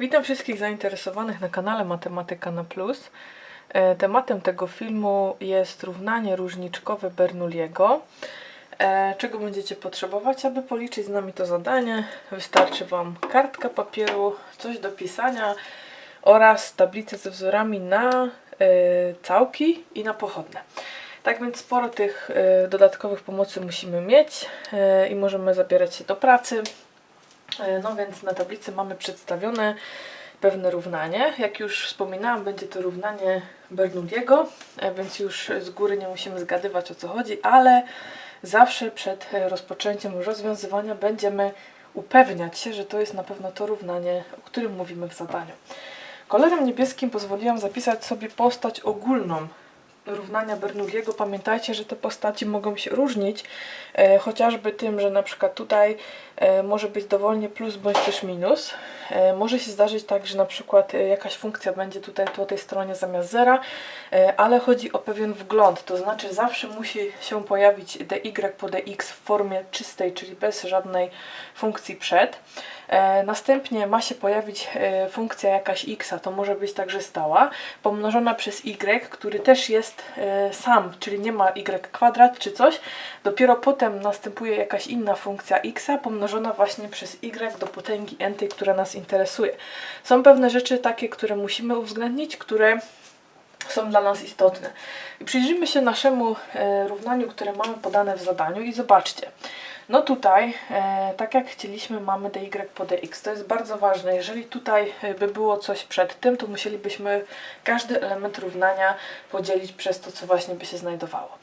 Witam wszystkich zainteresowanych na kanale Matematyka na Plus. E, Tematem tego filmu jest równanie różniczkowe Bernoulliego. E, Czego będziecie potrzebować, aby policzyć z nami to zadanie? Wystarczy Wam kartka papieru, coś do pisania oraz tablice ze wzorami na e, całki i na pochodne. Tak więc sporo tych dodatkowych pomocy musimy mieć i możemy zabierać się do pracy. E, No więc na tablicy mamy przedstawione pewne równanie. Jak już wspominałam, będzie to równanie Bernoulliego, e, więc już z góry nie musimy zgadywać o co chodzi, ale zawsze przed e, rozpoczęciem rozwiązywania będziemy upewniać się, że to jest na pewno to równanie, o którym mówimy w zadaniu. Kolorem niebieskim pozwoliłam zapisać sobie postać ogólną równania Bernoulliego. Pamiętajcie, że te postaci mogą się różnić, e, chociażby tym, że na przykład tutaj e, może być dowolnie plus bądź też minus. E, może się zdarzyć tak, że na przykład e, jakaś funkcja będzie tutaj po tej stronie zamiast zera, e, ale chodzi o pewien wgląd, to znaczy zawsze musi się pojawić dy po dx w formie czystej, czyli bez żadnej funkcji przed. E, następnie ma się pojawić e, funkcja jakaś x, to może być także stała, pomnożona przez y, który też jest e, sam, czyli nie ma y kwadrat czy coś. Dopiero potem następuje jakaś inna funkcja x, pomnożona właśnie przez y do potęgi n, która nas interesuje. Są pewne rzeczy takie, które musimy uwzględnić, które są dla nas istotne. I przyjrzyjmy się naszemu e, równaniu, które mamy podane w zadaniu i zobaczcie. No tutaj, e, tak jak chcieliśmy, mamy dy po dx. To jest bardzo ważne. Jeżeli tutaj e, by było coś przed tym, to musielibyśmy każdy element równania podzielić przez to, co właśnie by się znajdowało.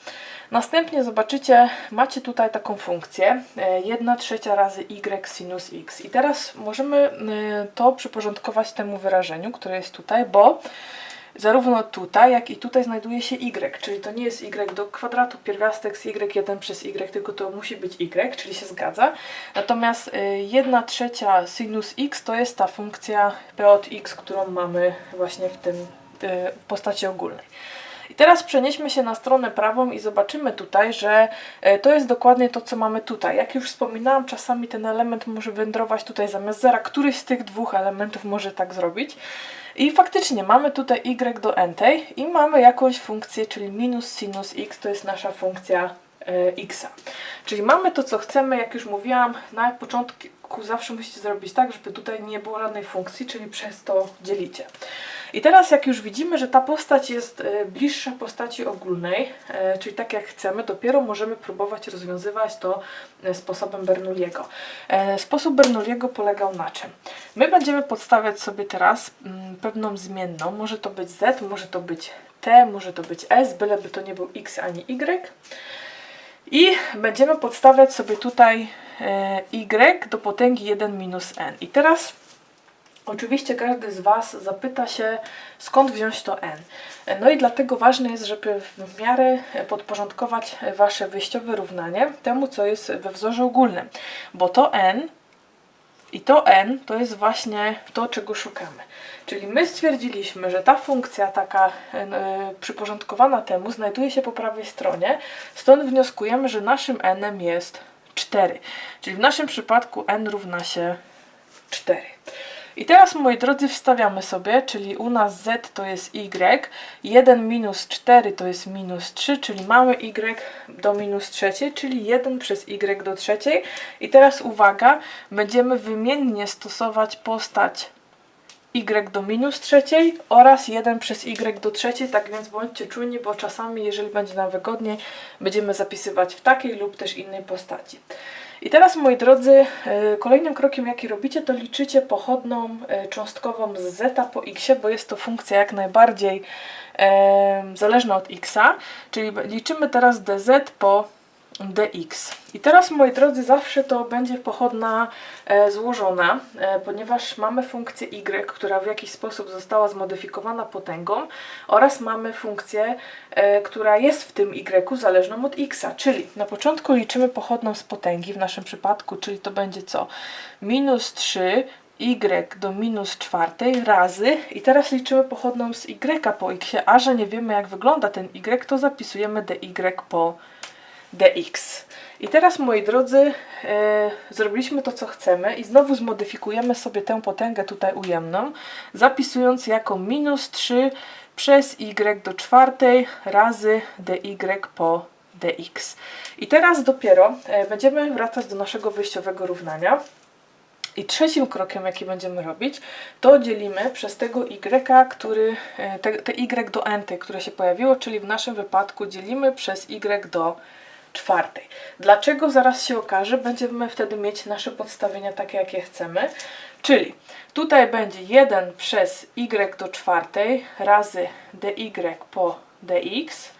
Następnie zobaczycie, macie tutaj taką funkcję 1 trzecia razy y sinus x. I teraz możemy e, to przyporządkować temu wyrażeniu, które jest tutaj, bo zarówno tutaj, jak i tutaj znajduje się y, czyli to nie jest y do kwadratu pierwiastek z y1 przez y, tylko to musi być y, czyli się zgadza. Natomiast 1 trzecia sinus x to jest ta funkcja p od x, którą mamy właśnie w tym y, w postaci ogólnej. I teraz przenieśmy się na stronę prawą i zobaczymy tutaj, że e, to jest dokładnie to, co mamy tutaj. Jak już wspominałam, czasami ten element może wędrować tutaj zamiast zera. Któryś z tych dwóch elementów może tak zrobić. I faktycznie mamy tutaj y do n tej i mamy jakąś funkcję, czyli minus sinus x, to jest nasza funkcja e, x. Czyli mamy to, co chcemy, jak już mówiłam, na początku zawsze musicie zrobić tak, żeby tutaj nie było żadnej funkcji, czyli przez to dzielicie. I teraz jak już widzimy, że ta postać jest e, bliższa postaci ogólnej, e, czyli tak jak chcemy, dopiero możemy próbować rozwiązywać to e, sposobem Bernoulliego. Sposób Bernoulliego polegał na czym? My będziemy podstawiać sobie teraz mm, pewną zmienną, może to być z, może to być t, może to być s, byleby to nie był x ani y. I będziemy podstawiać sobie tutaj y do potęgi 1 minus n. I teraz Oczywiście każdy z Was zapyta się, skąd wziąć to n. No i dlatego ważne jest, żeby w miarę podporządkować Wasze wyjściowe równanie temu, co jest we wzorze ogólnym. Bo to n i to n to jest właśnie to, czego szukamy. Czyli my stwierdziliśmy, że ta funkcja taka yy, przyporządkowana temu znajduje się po prawej stronie, stąd wnioskujemy, że naszym n jest 4. Czyli w naszym przypadku n równa się 4. I teraz, moi drodzy, wstawiamy sobie, czyli u nas z to jest y, 1 minus 4 to jest minus 3, czyli mamy y do minus trzeciej, czyli 1 przez y do trzeciej. I teraz uwaga, będziemy wymiennie stosować postać y do minus trzeciej oraz 1 przez y do trzeciej, tak więc bądźcie czujni, bo czasami, jeżeli będzie nam wygodniej, będziemy zapisywać w takiej lub też innej postaci. I teraz, moi drodzy, e, kolejnym krokiem, jaki robicie, to liczycie pochodną e, cząstkową z zeta po x, bo jest to funkcja jak najbardziej e, zależna od x, czyli liczymy teraz dz po dx. I teraz, moi drodzy, zawsze to będzie pochodna e, złożona, e, ponieważ mamy funkcję y, która w jakiś sposób została zmodyfikowana potęgą oraz mamy funkcję, e, która jest w tym y zależną od x, czyli na początku liczymy pochodną z potęgi, w naszym przypadku, czyli to będzie co? Minus 3 y do minus czwartej razy i teraz liczymy pochodną z y po x, a że nie wiemy jak wygląda ten y, to zapisujemy dy po dx. I teraz, moi drodzy, e, zrobiliśmy to, co chcemy i znowu zmodyfikujemy sobie tę potęgę tutaj ujemną, zapisując jako minus 3 przez y do czwartej razy dy po dx. I teraz dopiero e, będziemy wracać do naszego wyjściowego równania. I trzecim krokiem, jaki będziemy robić, to dzielimy przez tego y, który, e, te, te y do n, które się pojawiło, czyli w naszym wypadku dzielimy przez y do czwartej. Dlaczego? Zaraz się okaże. Będziemy wtedy mieć nasze podstawienia takie, jakie chcemy. Czyli tutaj będzie 1 przez y do czwartej razy dy po dx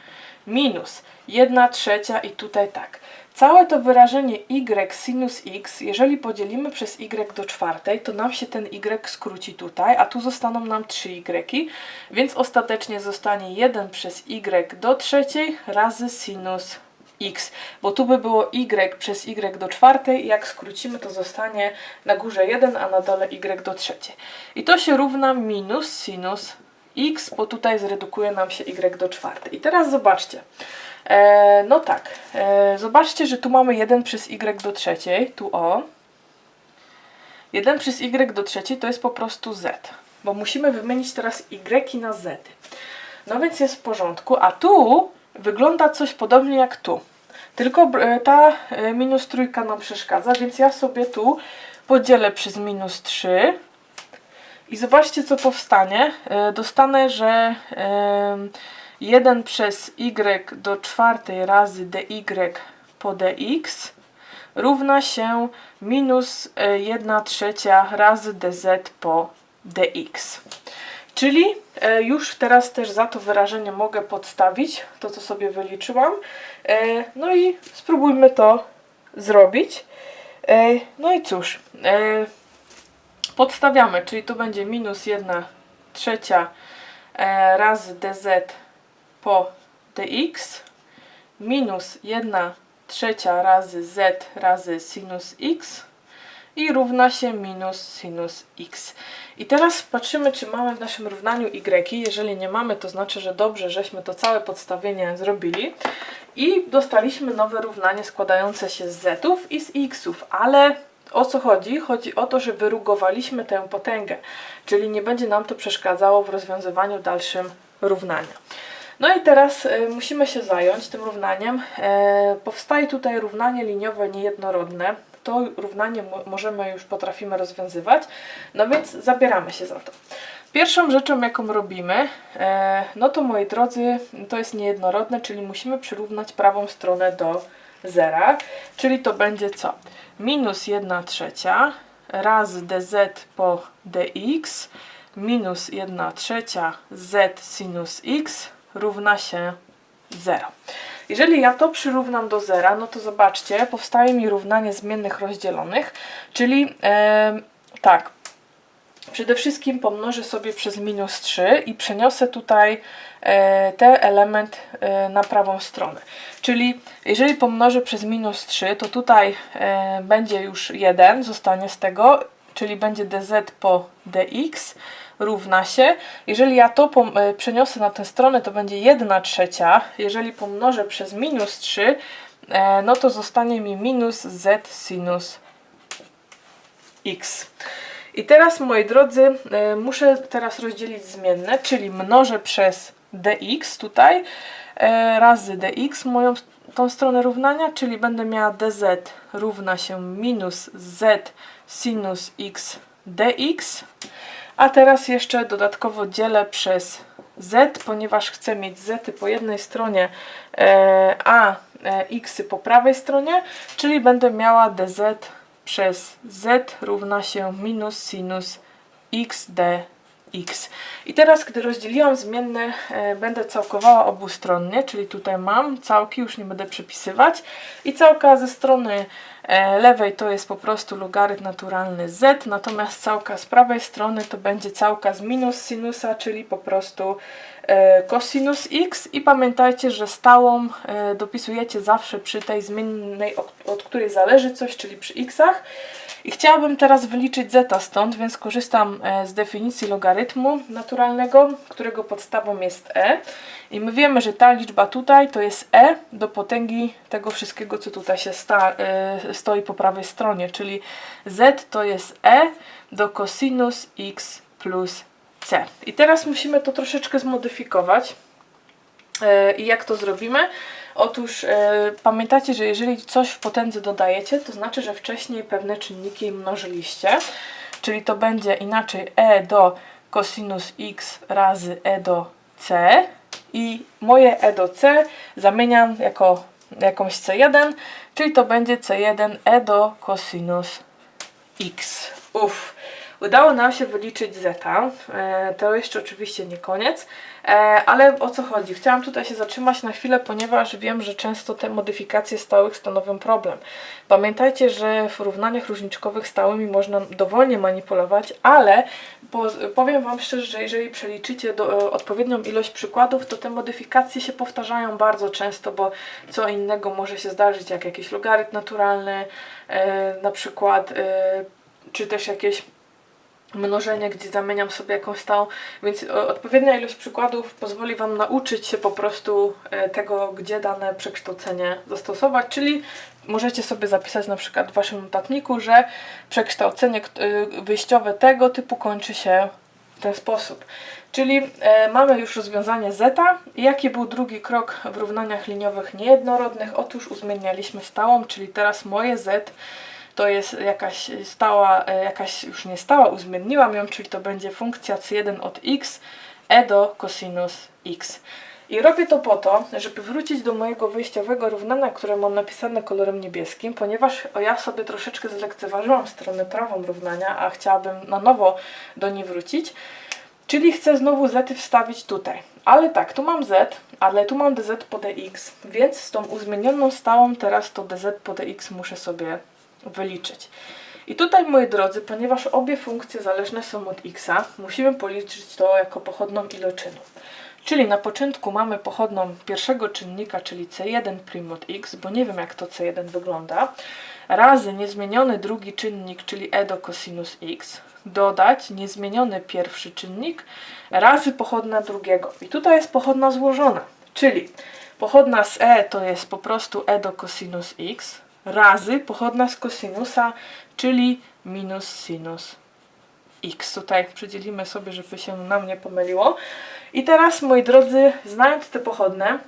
minus 1 trzecia i tutaj tak. Całe to wyrażenie y sinus x, jeżeli podzielimy przez y do czwartej, to nam się ten y skróci tutaj, a tu zostaną nam 3y, więc ostatecznie zostanie 1 przez y do trzeciej razy sinus x, bo tu by było y przez y do czwartej, jak skrócimy to zostanie na górze 1, a na dole y do trzeciej. I to się równa minus sinus x, bo tutaj zredukuje nam się y do czwartej. I teraz zobaczcie. E, no tak, e, zobaczcie, że tu mamy 1 przez y do trzeciej, tu o. 1 przez y do trzeciej to jest po prostu z, bo musimy wymienić teraz y na z. No więc jest w porządku, a tu wygląda coś podobnie jak tu. Tylko e, ta e, minus trójka nam przeszkadza, więc ja sobie tu podzielę przez minus 3 i zobaczcie co powstanie. E, dostanę, że 1 przez y do czwartej razy dy po dx równa się minus 1 trzecia razy dz po dx. Czyli e, już teraz też za to wyrażenie mogę podstawić to, co sobie wyliczyłam. E, no i spróbujmy to zrobić. E, no i cóż, podstawiamy, czyli tu będzie minus 1 trzecia razy dz po dx minus 1 trzecia razy z razy sinus x i równa się minus sinus x. I teraz patrzymy, czy mamy w naszym równaniu y. Jeżeli nie mamy, to znaczy, że dobrze, żeśmy to całe podstawienie zrobili. I dostaliśmy nowe równanie składające się z zów i z xów, ale o co chodzi? Chodzi o to, że wyrugowaliśmy tę potęgę, czyli nie będzie nam to przeszkadzało w rozwiązywaniu dalszym równania. No i teraz y, musimy się zająć tym równaniem. E, powstaje tutaj równanie liniowe niejednorodne to równanie możemy już potrafimy rozwiązywać. No więc zabieramy się za to. Pierwszą rzeczą, jaką robimy, e, no to moi drodzy, to jest niejednorodne, czyli musimy przyrównać prawą stronę do zera, czyli to będzie co? Minus 1 trzecia razy dz po dx minus 1 trzecia z sinus x równa się 0. Jeżeli ja to przyrównam do zera, no to zobaczcie, powstaje mi równanie zmiennych rozdzielonych, czyli e, tak, przede wszystkim pomnożę sobie przez minus 3 i przeniosę tutaj e, ten element e, na prawą stronę. Czyli jeżeli pomnożę przez minus 3, to tutaj e, będzie już 1, zostanie z tego, czyli będzie dz po dx, równa się. Jeżeli ja to e, przeniosę na tę stronę, to będzie 1 trzecia. Jeżeli pomnożę przez minus 3, e, no to zostanie mi minus z sinus x. I teraz, moi drodzy, e, muszę teraz rozdzielić zmienne, czyli mnożę przez dx tutaj razy dx moją tą stronę równania, czyli będę miała dz równa się minus z sinus x dx a teraz jeszcze dodatkowo dzielę przez z, ponieważ chcę mieć z po jednej stronie, e, a e, x po prawej stronie, czyli będę miała dz przez z równa się minus sinus x dx. I teraz, gdy rozdzieliłam zmienne, e, będę całkowała obustronnie, czyli tutaj mam całki, już nie będę przepisywać. I całka ze strony E, lewej to jest po prostu logarytm naturalny z, natomiast całka z prawej strony to będzie całka z minus sinusa, czyli po prostu e, cosinus x i pamiętajcie, że stałą e, dopisujecie zawsze przy tej zmiennej, od, od której zależy coś, czyli przy xach I chciałabym teraz wyliczyć zeta stąd, więc korzystam e, z definicji logarytmu naturalnego, którego podstawą jest e. I my wiemy, że ta liczba tutaj to jest e do potęgi tego wszystkiego, co tutaj się sta, e, stoi po prawej stronie, czyli z to jest e do cosinus x plus c. I teraz musimy to troszeczkę zmodyfikować. E, I jak to zrobimy? Otóż e, pamiętacie, że jeżeli coś w potędze dodajecie, to znaczy, że wcześniej pewne czynniki mnożyliście. Czyli to będzie inaczej e do cosinus x razy e do c. I moje e do c zamieniam jako jakąś c1, czyli to będzie c1 e do cosinus x. Uff. Udało nam się wyliczyć zeta. E, to jeszcze oczywiście nie koniec, ale o co chodzi? Chciałam tutaj się zatrzymać na chwilę, ponieważ wiem, że często te modyfikacje stałych stanowią problem. Pamiętajcie, że w równaniach różniczkowych stałymi można dowolnie manipulować, ale po, powiem Wam szczerze, że jeżeli przeliczycie do, e, odpowiednią ilość przykładów, to te modyfikacje się powtarzają bardzo często, bo co innego może się zdarzyć, jak jakiś logarytm naturalny, e, na przykład, e, czy też jakieś mnożenie, gdzie zamieniam sobie jakąś stałą, więc o- odpowiednia ilość przykładów pozwoli Wam nauczyć się po prostu e, tego, gdzie dane przekształcenie zastosować, czyli możecie sobie zapisać na przykład w Waszym notatniku, że przekształcenie y, wyjściowe tego typu kończy się w ten sposób. Czyli e, mamy już rozwiązanie zeta. Jaki był drugi krok w równaniach liniowych niejednorodnych? Otóż uzmienialiśmy stałą, czyli teraz moje z to jest jakaś stała, e, jakaś już nie stała, uzmienniłam ją, czyli to będzie funkcja c1 od x e do cosinus x. I robię to po to, żeby wrócić do mojego wyjściowego równania, które mam napisane kolorem niebieskim, ponieważ ja sobie troszeczkę zlekceważyłam stronę prawą równania, a chciałabym na nowo do niej wrócić. Czyli chcę znowu z wstawić tutaj. Ale tak, tu mam z, ale tu mam dz po dx, więc z tą uzmienioną stałą teraz to dz po dx muszę sobie wyliczyć. I tutaj, moi drodzy, ponieważ obie funkcje zależne są od x, musimy policzyć to jako pochodną iloczynu. Czyli na początku mamy pochodną pierwszego czynnika, czyli c1 prim od x, bo nie wiem jak to c1 wygląda, razy niezmieniony drugi czynnik, czyli e do cosinus x, dodać niezmieniony pierwszy czynnik razy pochodna drugiego. I tutaj jest pochodna złożona, czyli pochodna z e to jest po prostu e do cosinus x razy pochodna z kosinusa, czyli minus sinus x. Tutaj przydzielimy sobie, żeby się nam nie pomyliło. I teraz, moi drodzy, znając te pochodne,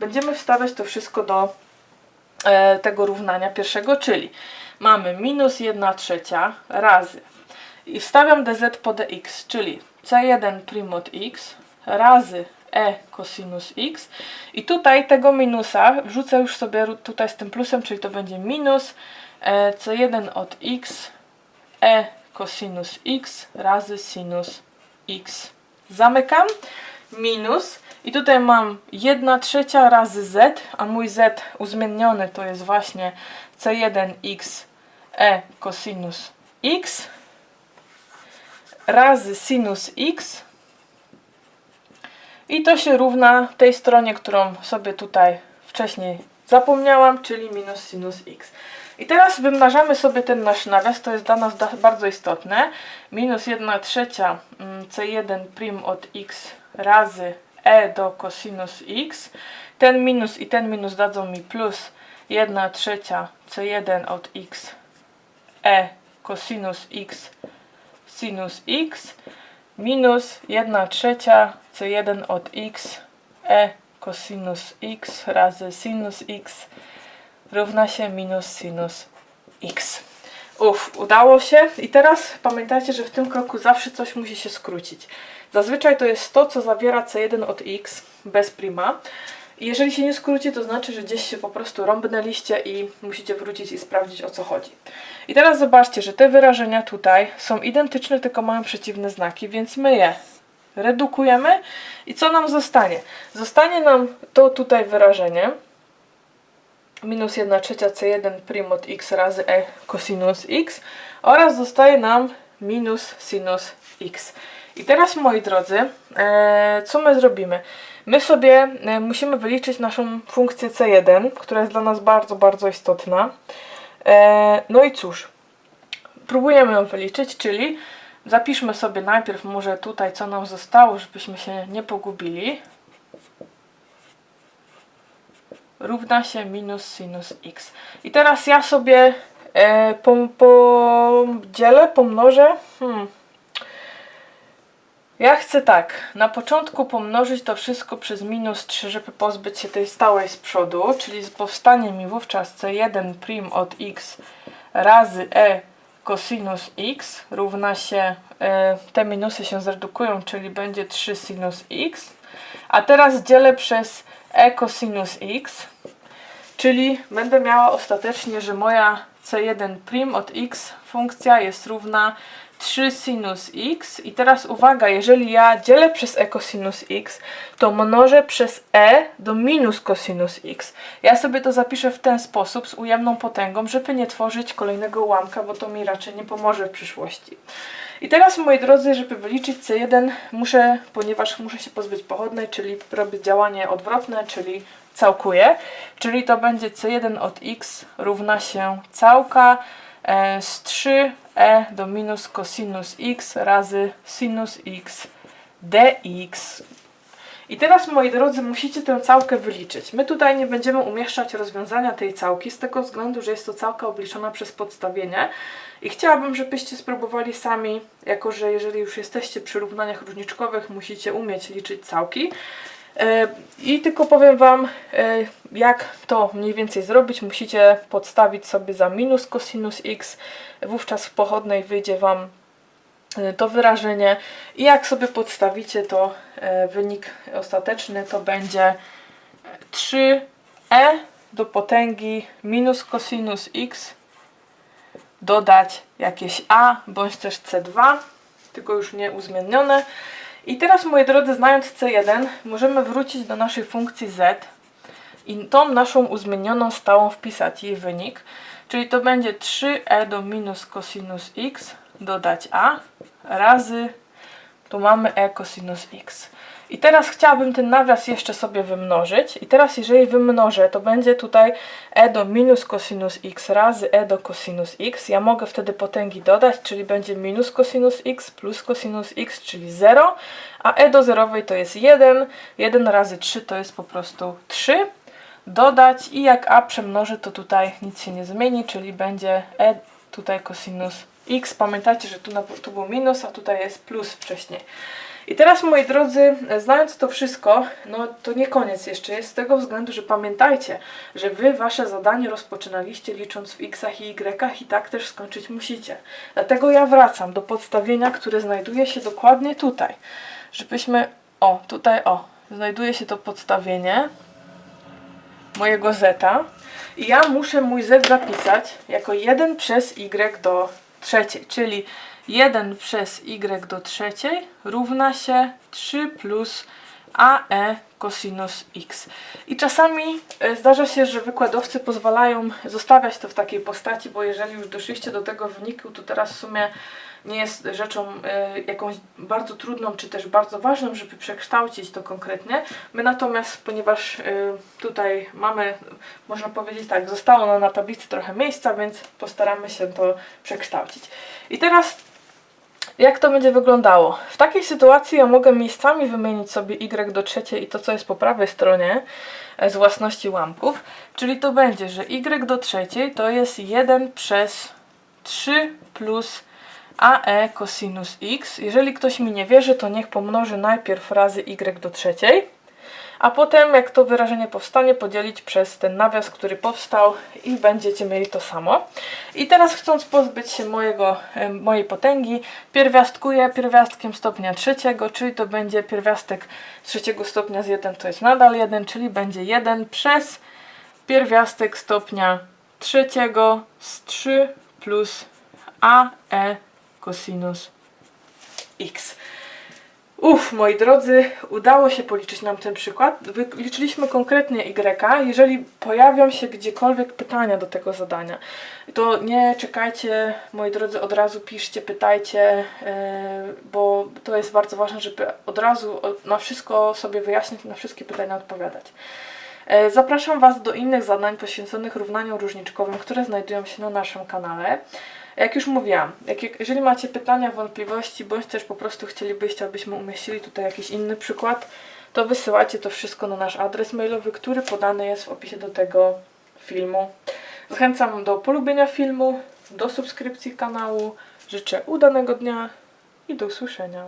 będziemy wstawiać to wszystko do e, tego równania pierwszego, czyli mamy minus 1 trzecia razy i wstawiam dz po dx, czyli c1 prim od x razy e cosinus x. I tutaj tego minusa wrzucę już sobie tutaj z tym plusem, czyli to będzie minus e, c1 od x. E cosinus x razy sinus x. Zamykam, minus. I tutaj mam 1 trzecia razy z, a mój z uzmieniony to jest właśnie c1x e cosinus x razy sinus x i to się równa tej stronie, którą sobie tutaj wcześniej zapomniałam, czyli minus sinus x. I teraz wymnażamy sobie ten nasz nawias, to jest dla nas bardzo istotne. Minus 1 trzecia mm, c1 prim od x razy e do cosinus x. Ten minus i ten minus dadzą mi plus 1 trzecia c1 od x e cosinus x sinus x minus 1 trzecia c1 od x e cosinus x razy sinus x równa się minus sinus x. Uff, udało się. I teraz pamiętajcie, że w tym kroku zawsze coś musi się skrócić. Zazwyczaj to jest to, co zawiera c1 od x bez prima. Jeżeli się nie skróci, to znaczy, że gdzieś się po prostu rąbnęliście i musicie wrócić i sprawdzić o co chodzi. I teraz zobaczcie, że te wyrażenia tutaj są identyczne, tylko mają przeciwne znaki, więc my je redukujemy i co nam zostanie? Zostanie nam to tutaj wyrażenie minus 1 trzecia c1 prim od x razy e cosinus x oraz zostaje nam minus sinus x. I teraz moi drodzy, e, co my zrobimy? My sobie e, musimy wyliczyć naszą funkcję c1, która jest dla nas bardzo, bardzo istotna. E, no i cóż, próbujemy ją wyliczyć, czyli zapiszmy sobie najpierw może tutaj, co nam zostało, żebyśmy się nie pogubili. Równa się minus sinus x. I teraz ja sobie e, pom, podzielę, pomnożę. Hmm. Ja chcę tak, na początku pomnożyć to wszystko przez minus 3, żeby pozbyć się tej stałej z przodu, czyli powstanie mi wówczas c1 prim od x razy e cosinus x równa się, e, te minusy się zredukują, czyli będzie 3 sinus x, a teraz dzielę przez e cosinus x, czyli będę miała ostatecznie, że moja c1 prim od x funkcja jest równa 3 sinus x i teraz uwaga, jeżeli ja dzielę przez e cosinus x, to mnożę przez e do minus cosinus x. Ja sobie to zapiszę w ten sposób z ujemną potęgą, żeby nie tworzyć kolejnego ułamka, bo to mi raczej nie pomoże w przyszłości. I teraz moi drodzy, żeby wyliczyć C1 muszę, ponieważ muszę się pozbyć pochodnej, czyli robię działanie odwrotne, czyli całkuję, czyli to będzie C1 od x równa się całka z 3e do minus cosinus x razy sinus x dx. I teraz, moi drodzy, musicie tę całkę wyliczyć. My tutaj nie będziemy umieszczać rozwiązania tej całki, z tego względu, że jest to całka obliczona przez podstawienie. I chciałabym, żebyście spróbowali sami, jako że jeżeli już jesteście przy równaniach różniczkowych, musicie umieć liczyć całki. E, I tylko powiem Wam, e, jak to mniej więcej zrobić. Musicie podstawić sobie za minus cosinus x, wówczas w pochodnej wyjdzie Wam e, to wyrażenie i jak sobie podstawicie, to wynik ostateczny to będzie 3e do potęgi minus cosinus x dodać jakieś a bądź też c2, tylko już nie uzmienione. I teraz, moi drodzy, znając C1, możemy wrócić do naszej funkcji z i tą naszą uzmienioną stałą wpisać jej wynik. Czyli to będzie 3e do minus cosinus x dodać a razy, tu mamy e cosinus x. I teraz chciałabym ten nawias jeszcze sobie wymnożyć. I teraz jeżeli wymnożę, to będzie tutaj e do minus cosinus x razy e do cosinus x. Ja mogę wtedy potęgi dodać, czyli będzie minus cosinus x plus cosinus x, czyli 0. A e do zerowej to jest 1. 1 razy 3 to jest po prostu 3. Dodać i jak a przemnoży, to tutaj nic się nie zmieni, czyli będzie e tutaj cosinus x. Pamiętajcie, że tu, na, tu był minus, a tutaj jest plus wcześniej. I teraz, moi drodzy, znając to wszystko, no to nie koniec jeszcze jest z tego względu, że pamiętajcie, że wy wasze zadanie rozpoczynaliście licząc w xach i y'ach i tak też skończyć musicie. Dlatego ja wracam do podstawienia, które znajduje się dokładnie tutaj. Żebyśmy, o, tutaj, o, znajduje się to podstawienie mojego zeta i ja muszę mój z zapisać jako 1 przez y do trzeciej, czyli 1 przez y do trzeciej równa się 3 plus ae cosinus x. I czasami e, zdarza się, że wykładowcy pozwalają zostawiać to w takiej postaci, bo jeżeli już doszliście do tego wyniku, to teraz w sumie nie jest rzeczą y, jakąś bardzo trudną, czy też bardzo ważną, żeby przekształcić to konkretnie. My natomiast, ponieważ y, tutaj mamy, można powiedzieć tak, zostało nam na tablicy trochę miejsca, więc postaramy się to przekształcić. I teraz jak to będzie wyglądało? W takiej sytuacji ja mogę miejscami wymienić sobie y do trzeciej i to, co jest po prawej stronie e, z własności łamków. Czyli to będzie, że y do trzeciej to jest 1 przez 3 plus ae cosinus x. Jeżeli ktoś mi nie wierzy, to niech pomnoży najpierw razy y do trzeciej a potem jak to wyrażenie powstanie, podzielić przez ten nawias, który powstał i będziecie mieli to samo. I teraz chcąc pozbyć się mojego, mojej potęgi, pierwiastkuję pierwiastkiem stopnia trzeciego, czyli to będzie pierwiastek trzeciego stopnia z 1 to jest nadal 1, czyli będzie 1 przez pierwiastek stopnia trzeciego z 3 plus ae cosinus x. Uff, moi drodzy, udało się policzyć nam ten przykład. Wyliczyliśmy konkretnie Y. Jeżeli pojawią się gdziekolwiek pytania do tego zadania, to nie czekajcie, moi drodzy, od razu piszcie, pytajcie, e, bo to jest bardzo ważne, żeby od razu na wszystko sobie wyjaśnić, na wszystkie pytania odpowiadać. E, zapraszam Was do innych zadań poświęconych równaniom różniczkowym, które znajdują się na naszym kanale. Jak już mówiłam, jak, jeżeli macie pytania, wątpliwości, bądź też po prostu chcielibyście, abyśmy umieścili tutaj jakiś inny przykład, to wysyłajcie to wszystko na nasz adres mailowy, który podany jest w opisie do tego filmu. Zachęcam do polubienia filmu, do subskrypcji kanału. Życzę udanego dnia i do usłyszenia.